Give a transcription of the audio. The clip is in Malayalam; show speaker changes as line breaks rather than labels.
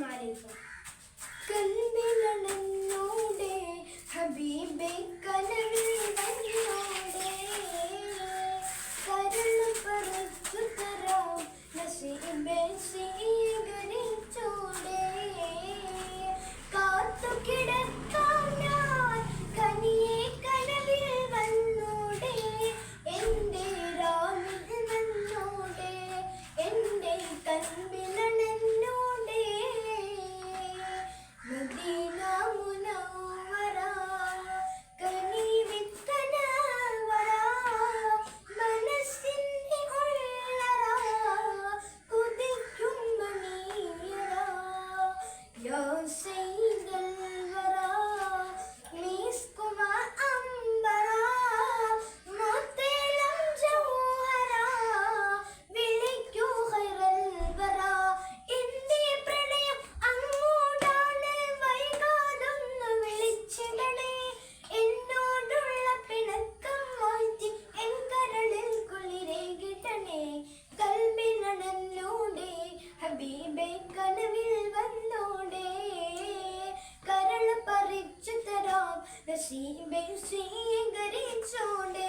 മാറിപ്പോ കൽവിലണന്നോടെ ഹബീബെ കനവിൽ വന്നോടെ കരൾ പറിച്ചു തരാം നസീബെ സ്വീകരിച്ചോടെ കാത്തു കിടക്കാം ഞാൻ കനിയെ കനവിൽ വന്നോടെ എന്റെ രാമിൽ വന്നോടെ എന്റെ കൽവിലണന്നോടെ don't say കരൾ പറിച്ചു തരാം നസീബെ സ്വീകരിച്ചോടെ